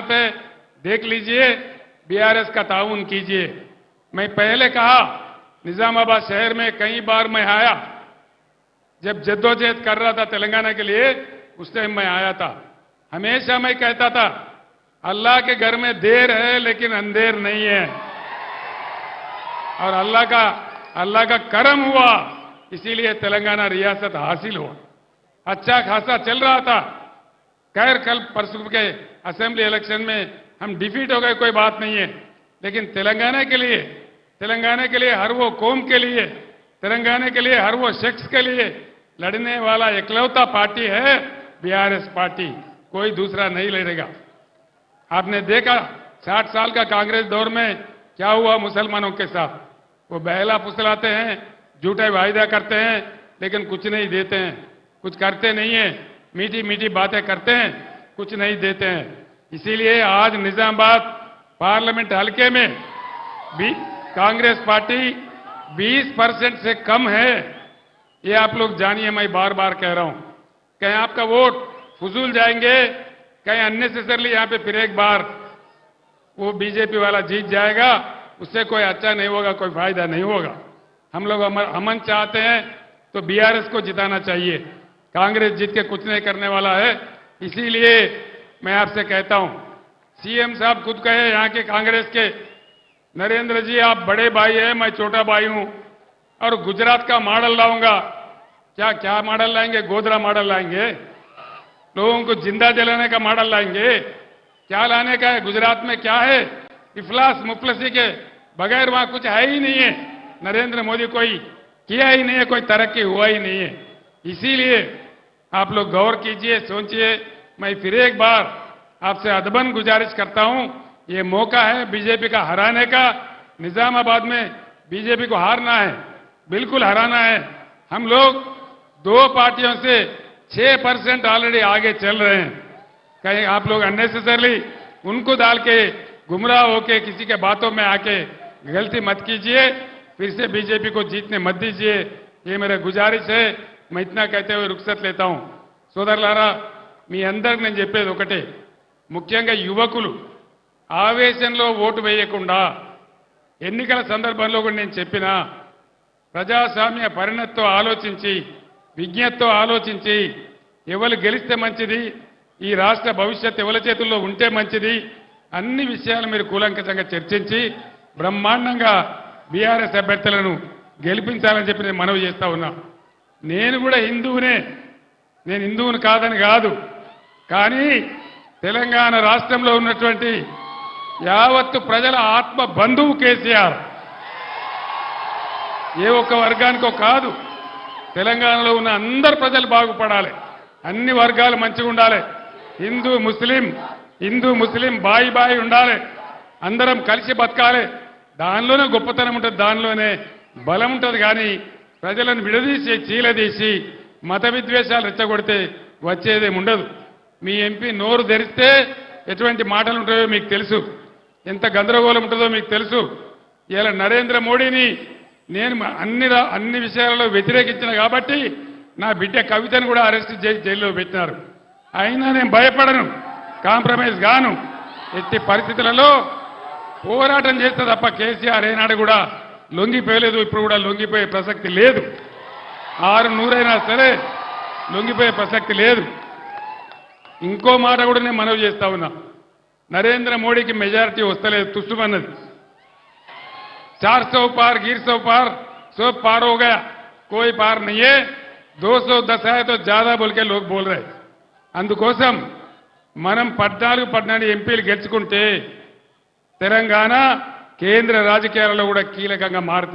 हालत है, देख लीजिए बीआरएस का ताउन कीजिए। मैं पहले कहा, निजामाबाद शहर में कई बार मैं आया। जब जद्दोजहद कर रहा था तेलंगाना के लिए, उस टाइम मैं आया था। हमेशा मैं कहता था, अल्लाह के घर में देर है, लेकिन अंधेर नहीं है। और अल्लाह का अल्लाह का करम हुआ, इसीलिए तेलंगाना रियासत हासिल हुआ। अच्छा खासा चल रहा था। खैर, कल परसों के असेंबली इलेक्शन में हम डिफीट हो गए, कोई बात नहीं है। लेकिन तेलंगाना के लिए, तेलंगाना के लिए हर वो कौम के लिए, तेलंगाना के लिए हर वो शख्स के लिए लड़ने वाला इकलौता पार्टी है बीआरएस पार्टी। कोई दूसरा नहीं लड़ेगा। आपने देखा, साठ साल का कांग्रेस दौर में क्या हुआ मुसलमानों के साथ? वो बहला फुसलाते हैं, झूठे वायदा करते हैं, लेकिन कुछ नहीं देते हैं, कुछ करते नहीं है। मीठी मीठी बातें करते हैं, कुछ नहीं देते हैं। इसीलिए आज निजामाबाद पार्लियामेंट हलके में भी कांग्रेस पार्टी 20 परसेंट से कम है। ये आप लोग जानिए, मैं बार बार कह रहा हूँ। कहीं आपका वोट फजूल जाएँगे, कहीं अननेसेसरली यहाँ पे फिर एक बार वो बीजेपी वाला जीत जाएगा, उससे कोई अच्छा नहीं होगा, कोई फ़ायदा नहीं होगा। हम लोग अमन चाहते हैं तो बीआरएस को जिताना चाहिए। कांग्रेस जीत के कुछ नहीं करने वाला है। इसीलिए मैं आपसे कहता हूँ, सीएम साहब खुद कहे यहाँ के कांग्रेस के, नरेंद्र जी, आप बड़े भाई हैं, मैं छोटा भाई हूँ, और गुजरात का मॉडल लाऊँगा। क्या क्या मॉडल लाएँगे? गोधरा मॉडल लाएँगे? लोगों को ज़िंदा जलाने का मॉडल लाएँगे? क्या लाने का है? गुजरात में क्या है? इफलास मुफलसी के बगैर वहाँ कुछ है ही नहीं है। नरेंद्र मोदी कोई किया ही नहीं है, कोई तरक्की हुआ ही नहीं है। इसीलिए आप लोग गौर कीजिए, सोचिए। मैं फिर एक बार आपसे अदबन गुजारिश करता हूँ, ये मौका है बीजेपी का हराने का। निजामाबाद में बीजेपी को हारना है, बिल्कुल हराना है। हम लोग दो पार्टियों से छह परसेंट ऑलरेडी आगे चल रहे हैं। कहीं आप लोग अननेसेसरली उनको डाल के गुमराह होके किसी के बातों में आके गलती मत कीजिए, फिर से बीजेपी को जीतने मत दीजिए। ये मेरा गुजारिश है। మిత్నాకైతే రుక్సత్ లేతాం. సోదరులారా మీ అందరికి నేను చెప్పేది ఒకటే. ముఖ్యంగా యువకులు ఆవేశంలో ఓటు వేయకుండా ఎన్నికల సందర్భంలో కూడా నేను చెప్పిన ప్రజాస్వామ్య పరిణతితో ఆలోచించి విజ్ఞతతో ఆలోచించి ఎవరు గెలిస్తే మంచిది ఈ రాష్ట్ర భవిష్యత్ ఎవరి చేతుల్లో ఉంటే మంచిది అన్ని విషయాలు మీరు కూలంకితంగా చర్చించి బ్రహ్మాండంగా బీఆర్ఎస్ అభ్యర్థులను గెలిపించాలని చెప్పి నేను మనవి చేస్తా ఉన్నా. నేను కూడా హిందువునే. నేను హిందువుని కాదని కాదు. కానీ తెలంగాణ రాష్ట్రంలో ఉన్నటువంటి యావత్తు ప్రజల ఆత్మ బంధువు కేసీఆర్. ఏ ఒక్క వర్గానికో కాదు. తెలంగాణలో ఉన్న అందరు ప్రజలు బాగుపడాలి. అన్ని వర్గాలు మంచిగా ఉండాలి. హిందూ ముస్లిం హిందూ ముస్లిం బాయి బాయి ఉండాలి. అందరం కలిసి బతకాలి. దానిలోనే గొప్పతనం ఉంటుంది. దానిలోనే బలం ఉంటుంది. కానీ ప్రజలను విడదీసి చీలదీసి మత విద్వేషాలు రెచ్చగొడితే వచ్చేదేం ఉండదు. మీ ఎంపీ నోరు ధరిస్తే ఎటువంటి మాటలు ఉంటాయో మీకు తెలుసు. ఎంత గందరగోళం ఉంటుందో మీకు తెలుసు. ఇలా నరేంద్ర మోడీని నేను అన్ని అన్ని విషయాలలో వ్యతిరేకించిన కాబట్టి నా బిడ్డ కవితను కూడా అరెస్ట్ చేసి జైల్లో పెట్టినారు. అయినా నేను భయపడను కాంప్రమైజ్ గాను. ఎట్టి పరిస్థితులలో పోరాటం చేస్తే తప్ప కేసీఆర్ ఏనాడు కూడా లొంగిపోయలేదు ఇప్పుడు కూడా లొంగిపోయే ప్రసక్తి లేదు ఆరు నూరైనా సరే లొంగిపోయే ప్రసక్తి లేదు ఇంకో మాట కూడా నేను మనవి చేస్తా ఉన్నా నరేంద్ర మోడీకి మెజారిటీ వస్తలేదు తుస్సుమన్నది चार सौ पार गिर सौ पार सब पार हो गया कोई पार नहीं है दो सौ दस है तो ज्यादा बोल के लोग बोल रहे అందుకోసం మనం పద్నాలుగు పద్నాలుగు ఎంపీలు గెలుచుకుంటే తెలంగాణ కేంద్ర రాజకీయాలలో కూడా కీలకంగా మారుతుంది